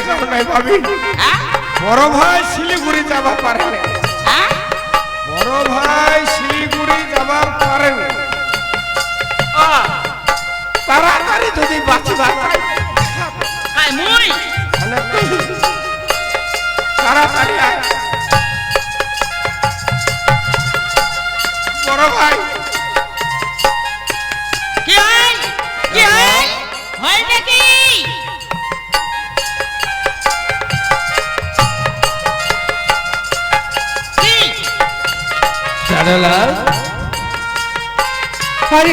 দেখাও নাই ভাবি বড় ভাই শিলিগুড়ি যাবা পারে বড় ভাই শিলিগুড়ি যাবার পারে তাড়াতাড়ি যদি বাঁচিবা তাড়াতাড়ি বড় ভাই। কি হয়? কি হয়? হয় নাকি?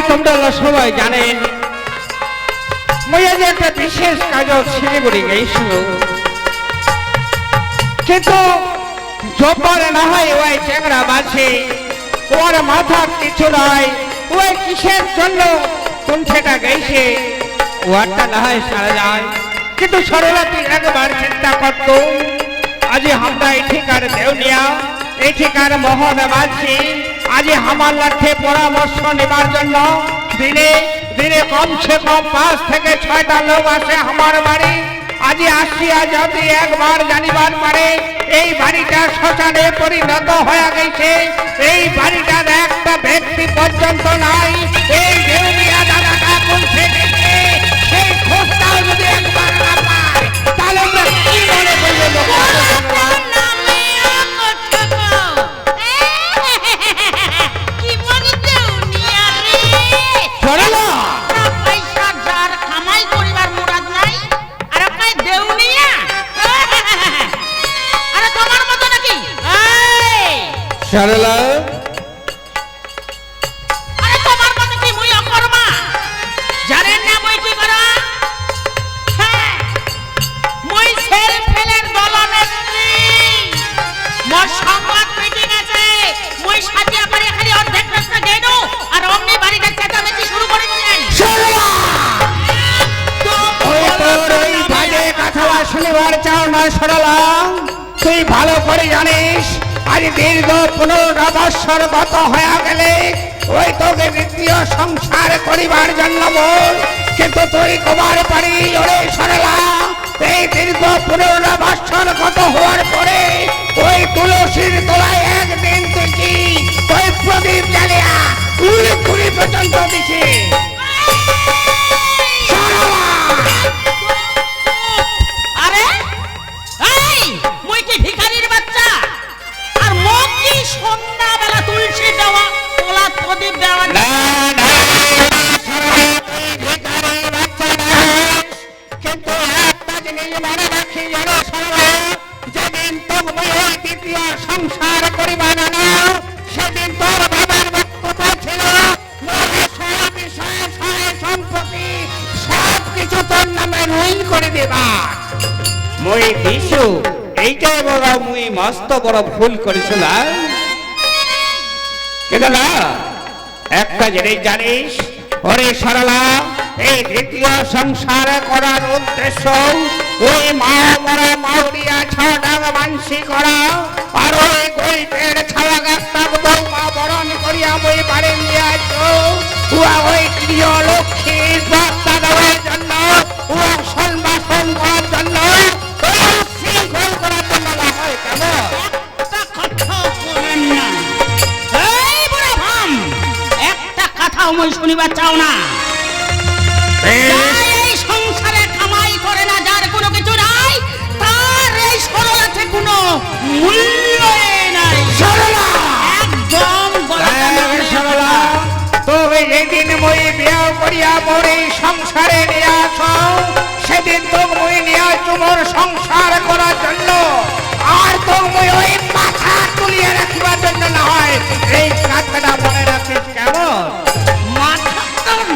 তোমরা সবাই জানেন একটা বিশেষ কাজ শিলিগুড়ি গেছিল কিন্তু জব্বার না হয় ওই চ্যাংরা বাছে ওর মাথা কিছু নয়, ওই কিসের জন্য কোন সেটা গেছে ওয়ারটা না হয় সারা যায়, কিন্তু সরলা তুই একবার চিন্তা করতো, আজ আমরা এই ঠিকার দেউনিয়া এই ঠিকার মোহন বাছি আজ আমার লক্ষ্যে পরামর্শ নেবার জন্য দিনে দিনে কমসে কম পাঁচ থেকে ছয়টা লোক আসে আমার বাড়ি। আজ আসিয়া যদি একবার জানিবার পারে, এই বাড়িটা শ্মশানে পরিণত হয়ে গেছে। এই বাড়িটার একটা ব্যক্তি পর্যন্ত নাই। এই দেউনিয়া দাদাটা গেছে। সেই খোঁজটাও যদি একবার না পায়, তাহলে আমরা কি মনে করব সরলা পনেরোটা বৎসর গত হয়ে গেলে ওই তোকে দ্বিতীয় সংসার করিবার জন্য বল। কিন্তু তুই কবার পারি ওরে সরলা। এই দীর্ঘ পনেরোটা বৎসর গত হওয়ার পরে ওই তুলসীর তলায় একদিন তুই ওই প্রদীপ জ্বালিয়া কুড়ি কুড়ি পর্যন্ত দিছি। সরলা! প্রদীপ দেওয়া না, না, সরলা, তুই ভিখারির বাচ্চা নস। কিন্তু একটা জিনিস মনে রাখি জানো যেদিন তুমি মুই মস্ত বড় ভুল করেছিলাম কিন্তু না একটা জিনিস জানিস, ওরে সরলা, এই দ্বিতীয় সংসার করার উদ্দেশ্য ওই মা মরা মাউরিয়া ছডাং মানসি করা, আর ওই গরিবের ছায়া গাছটা বৌমা বরণ করিয়া মই বাড়ি নিয়ে আসো ওই প্রিয় লক্ষ্মীর বার্তা দেওয়ার জন্য। উয়া শুনিবার চাও না। সংসারে কামাই করে না যার কোনো কিছু নাই তার এই সরলাতে কোনো মূল্য নাই। সরলা। একদম হ্যাঁ, সরলা। তবে যেদিন মই বিয়া করিয়া মোর সংসারে নিয়ে আস সেদিন তো মই সংসার করার জন্য। আর তো মই ওই মাথা তুলিয়া রাখিবার জন্য না হয়। এই মনে রাখিস কেমন?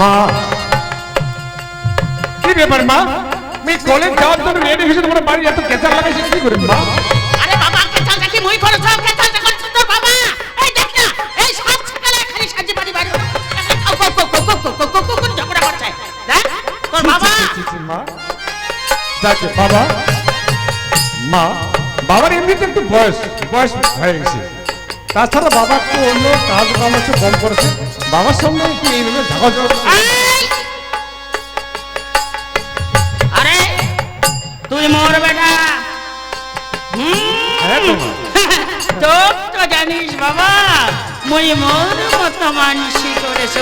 মা কি ব্যাপার মা আমি কলেজ যাওয়ার জন্য রেডি হয়েছি তোমার বাড়ি এত কেচার লাগাইছে কি করে মা আরে বাবা কেচার দেখি মুই করে সব কেচার দেখো তোর বাবা এই দেখ না এই সব সকালে খালি সাজি বাড়ি বাড়ি বয়স বয়স হয়ে গেছে তাছাড়া বাবা একটু অন্য কাজ কাম একটু কম করেছে বাবার সঙ্গে একটু এইভাবে মুই মোর মতো মানসি করেছ।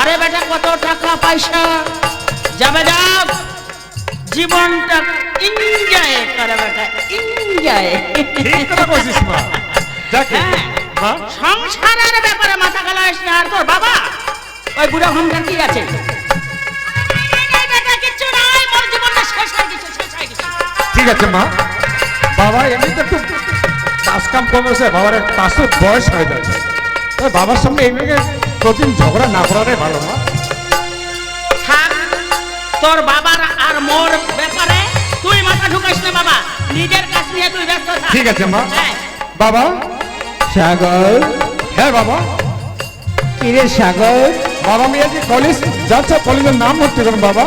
আরে বেটা কত টাকা পয়সা? যাবে যাক জীবনটা এনজয় করে বেটা এনজয় ঠিক কথা বলছিস মা। যাকে হ্যাঁ। সংসারের ব্যাপারে মাথা গলাস না। আর তোর বাবা? ওই বুড়া হমদার কি আছে? ঠিক আছে মা। বাবা এমনিতে একটু কাজ কাম কমেছে বাবার পাঁচশো বয়স হয়ে যাচ্ছে। বাবার সঙ্গে এমনিকে প্রতিদিন ঝগড়া না করাটাই ভালো থাক তোর বাবার আর মোর ব্যাপারে তুই মাথা ঢুকাস না বাবা। নিজের কাজ নিয়ে তুই ব্যস্ত থাক। ঠিক আছে মা। হ্যাঁ। বাবা? সাগর। হ্যাঁ বাবা? কিরে সাগর? বাবা আমি আজকে কলেজ যাচ্ছে কলেজের নাম ভর্তি করুন বাবা?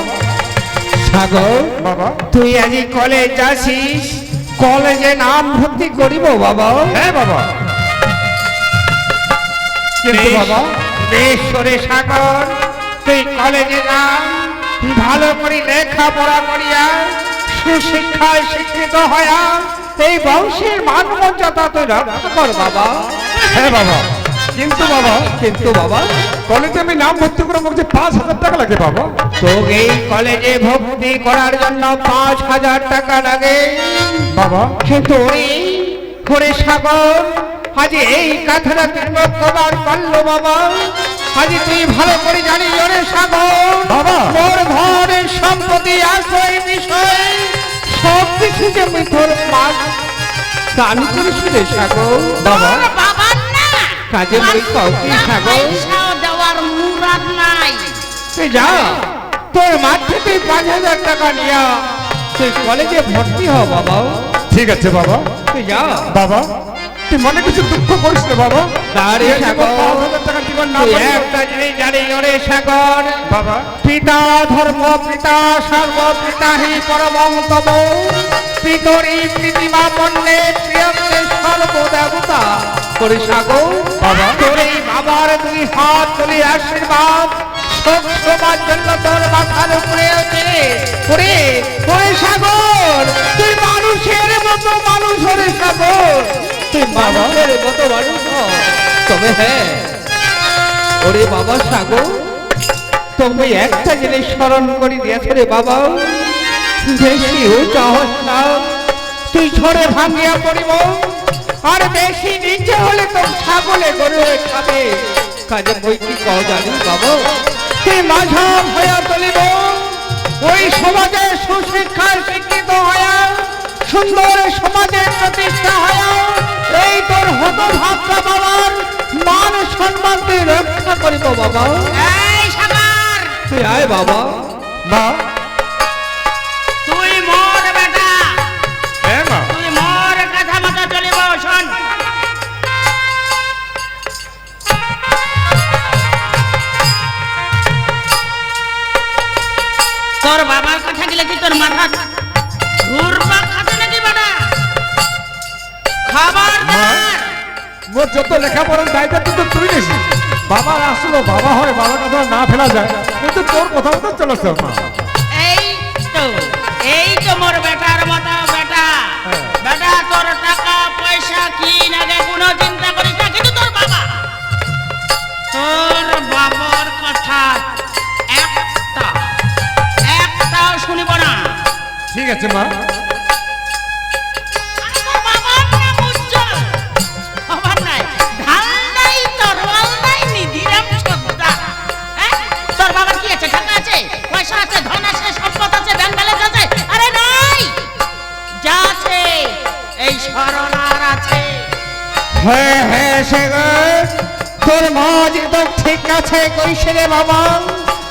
সাগর বাবা? তুই আজ কলেজ যাচ্ছিস? কলেজে নাম ভর্তি করিব বাবা। হ্যাঁ বাবা। কিন্তু বেশ, বাবা। বেশ করে সাগর তুই কলেজে নাম ভালো করে লেখাপড়া করিয়া সুশিক্ষায় শিক্ষিত হইয়া এই বংশের মান মর্যাদা তুই রক্ষা কর বাবা। হ্যাঁ বাবা। কিন্তু বাবা কিন্তু বাবা কলেজে আমি নাম ভর্তি করে যে পাঁচ হাজার টাকা লাগে বাবা। তোকে এই কলেজে ভর্তি করার জন্য পাঁচ হাজার টাকা লাগে। বাবা। কিন্তু ওই করে সাগর। আজ এই কথাটা তুই কবার পারল বাবা। আজ তুই ভালো করে জানি ওরে সাগর। বাবা। মোর ধনের সম্পত্তি আশ্রয় বিষয় সব কিছু যে মুই তোর মাছ দান করিস রে সাগর। বাবা। বাবার না। কাজে মই কাউকে সাগর। দেওয়ার মুরাদ নাই। তুই যা তোর মাঠে থেকে পাঁচ হাজার টাকা নিয়া তুই কলেজে ভর্তি হ বাবা। ঠিক আছে বাবা। তুই যা। বাবা। তুই মনে কিছু দুঃখ করিস না বাবা। তারে এই যে সাগর পাঁচ হাজার টাকা দিবার না তুই একটা জিনিস জানি ওরে সাগর। বাবা। পিতা ধর্ম পিতা সর্ব পিতা হি পরমং তম পিতরি প্রীতিমা পণ্যে প্রিয়তে সর্বদেবতা। করে সাগর। বাবা। তোর এই বাবার দুই হাত তুলি আশীর্বাদ। সব সবার জন্য তোর মাথার উপরে আছে। ওরে ওরে সাগর তুই মানুষের মতো মানুষ হরে সাগর। তুই মতো মানুষ। তবে হ্যাঁ ওরে বাবা সাগর তুমি একটা জিনিস স্মরণ করে দিয়েছ রে বাবা। বেশি না তুই ঝড়ে ভাঙিয়া পড়িব। আর বেশি নিচে হলে তো ছাগলে খাবে। কাজে বই কি কও জানি বাবা। তুই মাঝা ভয়া তুলিব ওই সমাজে সুশিক্ষায় শিক্ষিত হয়া সুন্দর সমাজের প্রতিষ্ঠা বাবা। এই সাগর! তুই আয় বাবা। মা। তুই মোর বেটা। হ্যাঁ মা। তুই মোর কথা মতো চলিব শোন। তোর বাবার কথা গেলে কি তোর মাথা ঘুরবা খাতে নাকি বেটা খাবার মা, যত লেখাপড়ার দায়িত্ব কিন্তু তুই নিছিস। বাবার আসলো বাবা হয় বাবার কথা না ফেলা যায়। কিন্তু তোর কথা মতো চলেছে মা। এই তো এই তো মোর বেটার মতো বেটা। বেটা তোর টাকা পয়সা কি লাগে কোনো চিন্তা করিস না কিন্তু তোর বাবা। তোর বাবার কথা একটা একটাও শুনিব না। ঠিক আছে মা। হ্যাঁ হ্যাঁ সে। তোর মা তো ঠিক আছে কইছে রে বাবা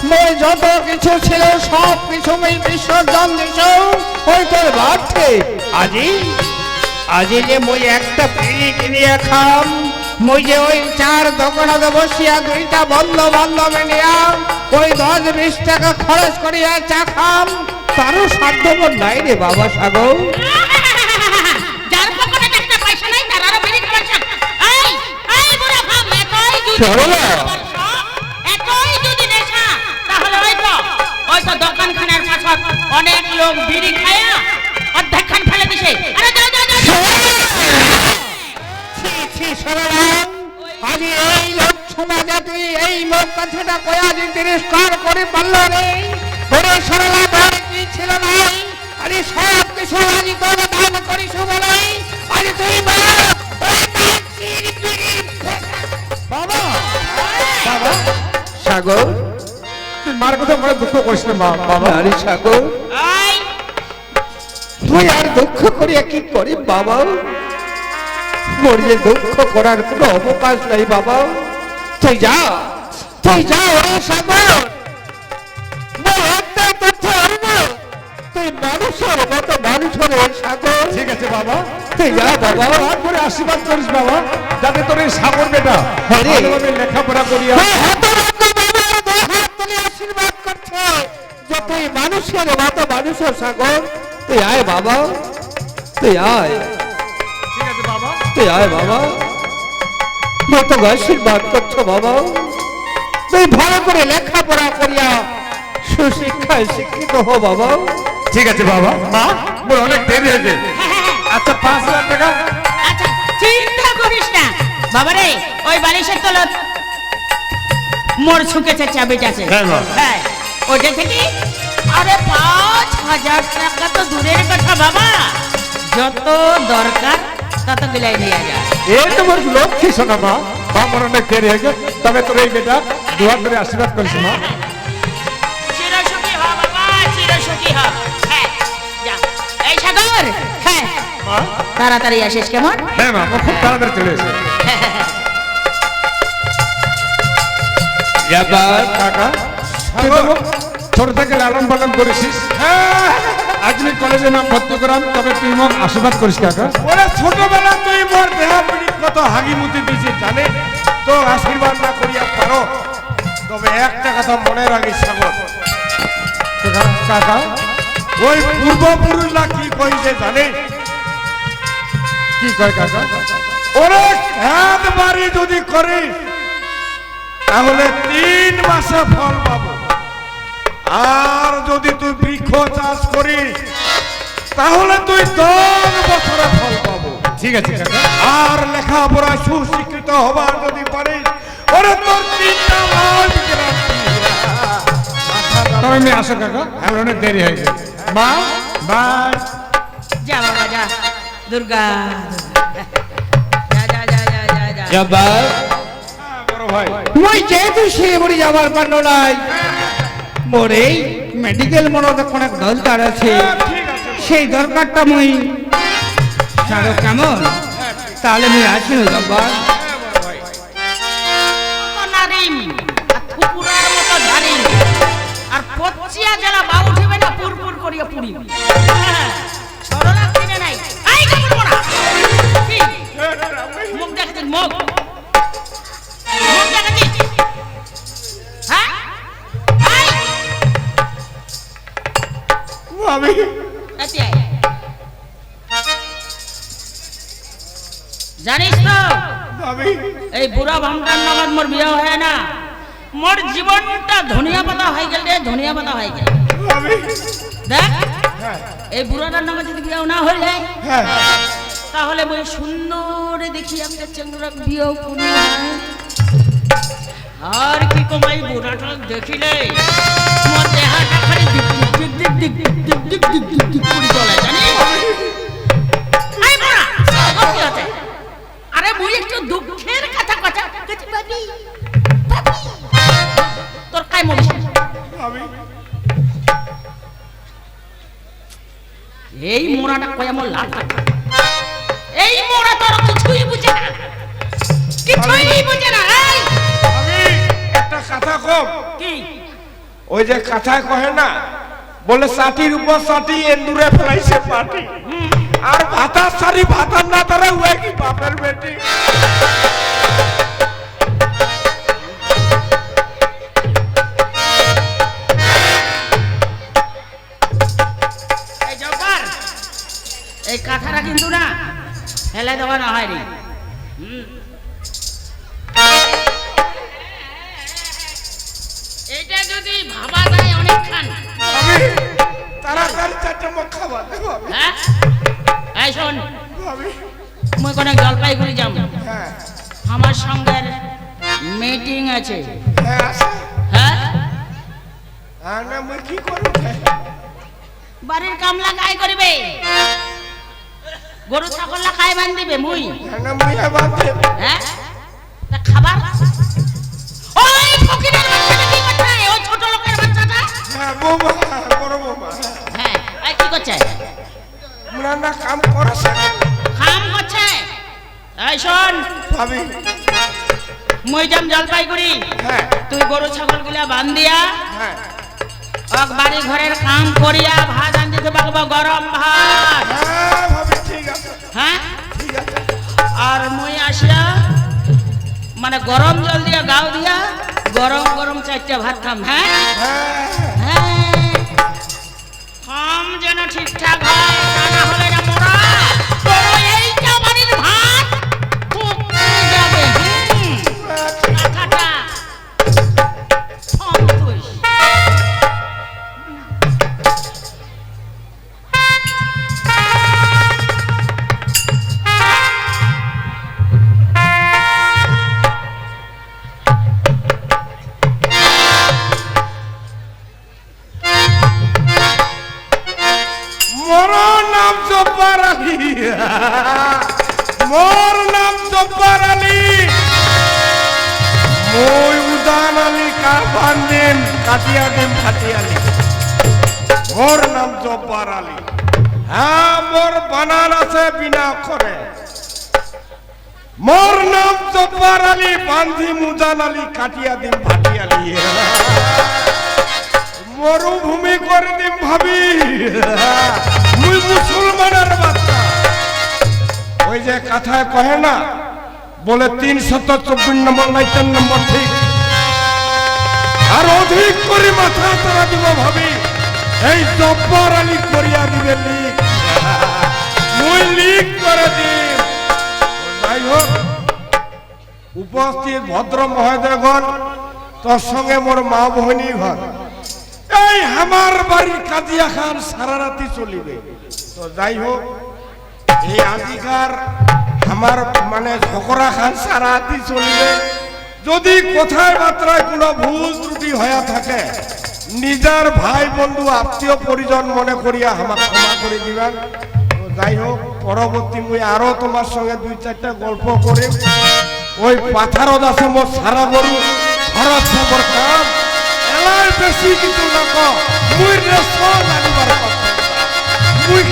মই যত কিছু ছিল, সব কিছু বিসর্জন দিছ ওই তোর বাড়তে আজি আজি যে মই একটা পিড়ি কিনিয়া খাম, মই যে ওই চার দোকানে বসিয়া দুইটা বন্ধ বান্ধব নিয়া ওই দশ বিশ টাকা খরচ করিয়া চা খাম, তারও সাধ্য মোর নাই রে বাবা সাগর সরলা। এতই যদি নেশা তাহলে হয়তো হয়তো দোকানখানার অনেক লোক বিড়ি খায়া অর্ধেক খান ফেলে দিছে। আরে ছি, ছি, সরলাম। আজ এই লোক সমাজে তুই এই লোক কথাটা কয়া যে তিরস্কার করে পারল রে। ওরে সরলা তোর কি ছিল না আরে সব কিছু আজ তোর দান করিস বলে আজ তুই বল সাগর? তুই মার কথা মনে দুঃখ করিস না মা বাবা। আরে সাগর? তুই আর দুঃখ করিয়া কি করি বাবা? মোর যে দুঃখ করার কোনো অবকাশ নাই বাবা। তুই যা তুই যা সাগর! মানুষের মতো মানুষের ওই সাগর। ঠিক আছে বাবা। তুই বাবা। হাত করে আশীর্বাদ করিস বাবা যাতে তোর এই সাগর বেটা ভালোভাবে লেখাপড়া করিয়া তুই হতভাগ্য বাবার দুই হাত তুলে আশীর্বাদ করছে। যে মানুষের মতো মানুষের সাগর তুই আয় বাবা। তুই আয়। ঠিক আছে বাবা। তুই আয় বাবা। মত আশীর্বাদ করছ বাবা। তুই ভালো করে লেখাপড়া করিয়া সুশিক্ষায় শিক্ষিত হো বাবা। ঠিক আছে বাবা। মা মোর অনেক দেরি হয়েছে আচ্ছা পাঁচ হাজার টাকা। আচ্ছা চিন্তা করিস না। বাবারে ওই বালিশের তলত মোর শুকেছে চাবিটা আছে হ্যাঁ। হ্যাঁ ওটা থেকে আরে পাঁচ হাজার টাকা তো দূরের কথা বাবা। যত দরকার তত গিলাই নিয়ে যা। এই তো মোর লক্ষ্মী শোনা মা। মা মোর অনেক দেরি হয়েছে তবে তোর এই বেটা দুহাত ধরে আশীর্বাদ করিস মা। চিরসুখী হ বাবা চিরসুখী হ। তাড়াতাড়ি আসিস কেমন? হ্যাঁ মা খুব তাড়াতাড়ি চলে এসে কাকা তো মোক ছোট থেকে লালন পালন করেছিস। আজ আমি কলেজে নাম ভর্তি করাম তবে তুই মোক আশীর্বাদ করিস কাকা। ওরে ছোটবেলা তুই মোর দেহা কত হাগিমুতি দিছি জানে তো আশীর্বাদ না করিয়া পারো। তবে একটা কথা মনে রাখিস সাগর। কাকা- কাকা। ওই পূর্বপুরুষরা কি কইছে জানে কি কয় কাকা? ওরে খেত বাড়ি যদি করিস তাহলে তিন মাসে ফল পাবো। আর যদি তুই বৃক্ষ চাষ করিস তাহলে তুই দশ বছরে ফল পাবো। ঠিক আছে কাকা। আর লেখাপড়া সুশিক্ষিত হবার যদি পারিস ওরে তোর তিনটা লাভ তবে আমি আসো কাকা আমার অনেক দেরি হয়ে গেছে। মা? বাই যা বাবা যা। দুর্গা। মই যেহেতু শিলিগুড়ি যাবার পারল নাই মোর এই মেডিকেল মনে তখন এক দরকার আছে। সেই দরকারটা মই কেমন? তাহলে মুই আসি আর পচিয়া জ্বালা বা উঠিবে না পুরপুর করিয়া পুরি সরলা মুখ। হ্যাঁ? আমি। জানিস তো? এই বুড়া ভামটার নাগাদ মোর বিয়ে হয় না। মোর জীবনটা ধনিয়া পাতা হয়ে গেল রে ধনিয়া পাতা হয়ে গেল। দেখ হ্যাঁ। এই বুড়াটার নামে যদি বিয়ে না যায় হ্যাঁ। তাহলে বই সুন্দর দেখি একটা বিয়ে কোনো আর কি কমাই বুড়াটা দেখিলে মোর দেহাটা খালি দিক দিক দিক দিক দিক দিক দিক দিক দিক দিক করে চলে জানিস আই বুড়া তোর কি হচ্ছে? আরে মুই একটু দুঃখের কথা কথা তোর কাই ভাবি এই মোড়াটা কই আমার লাভ থাকে এই মোড়া তোর কিছুই বুঝে না। কিছুই বুঝে না এই। আমি একটা কথা কম। কি? ওই যে কথায় কহে না বলে সাটির উপর সাটি এন্দুরে ফেলাইছে পাটি আর ভাতার সারি ভাতার না তারা উয়ে কি বাপের বেটি? ফেলে দেওয়া না হয়নি হুম। এইটা যদি ভাবা যায় অনেকক্ষণ তাড়াতাড়ি চারটে মুখ আমি। হ্যাঁ? এই শোন মুই কোনো জলপাইগুড়ি যাব। হ্যাঁ। আমার সঙ্গে মিটিং আছে। হ্যাঁ হ্যাঁ? আর না মুই কি করব? বাড়ির কামলা কাই করিবে। গরু ছাগল খাই বান দিবে মুই? হ্যাঁ। হ্যাঁ? তা খাবার? ওই ফকিরের বাচ্চাটা কি করছে? ওই ছোট লোকের বাচ্চাটা? হ্যাঁ বৌমা বড় বৌমা। হ্যাঁ এই কি করছে? না কাম করছে। খাম করছে? এই শোন ভাবি। মুই যাম জলপাইগুড়ি। হ্যাঁ। তুই গরু ছাগলগুলা বান দিয়া হ্যাঁ। বাড়ি ঘরের কাম করিয়া ভাত আনতে পারব গরম ভাত। হ্যাঁ? আর মই আসিয়া মানে গরম জল দিয়া গাও দিয়া গরম গরম চারটা ভাত খাম হ্যাঁ? হ্যাঁ। হ্যাঁ। খাম যেন ঠিকঠাক হয় তা না হলে মোর নাম জব্বার আলী বান্ধি মুজান আলী, কাটিয়া দিন ফাটিয়ালি মরুভূমি করে দিম ভাবি। মুই মুসলমানের বাচ্চা। ওই যে কথায় কহে না, বলে তিন শত চব্বিশ নম্বর নাই চার নম্বর ঠিক। আর অধিক করে মাথা তারা দিব ভাবি। এই জব্বর আলী করিয়া দিবে লিক মুই লিক করে দিম হোক উপস্থিত ভদ্র মহোদয়গণ তোর সঙ্গে মোর মা বহনী ঘর। এই আমার বাড়ির কাজিয়া খান সারা রাতি চলিবে। তো যাই হোক, এই আজিকার আমার মানে ঝকরা খান সারা রাতি চলিবে। যদি কোথায় মাত্রায় কোনো ভুল ত্রুটি হয়ে থাকে, নিজের ভাই বন্ধু আত্মীয় পরিজন মনে করিয়া আমাকে ক্ষমা করে দিবেন। যাই হোক, পরবর্তী মুই আরও তোমার সঙ্গে দুই চারটা গল্প করে। ওই পাথারত আছে মোর সারা গরু ভারত খবর কাম। বেশি কিন্তু নাক মুই আনিবার কথা। মুই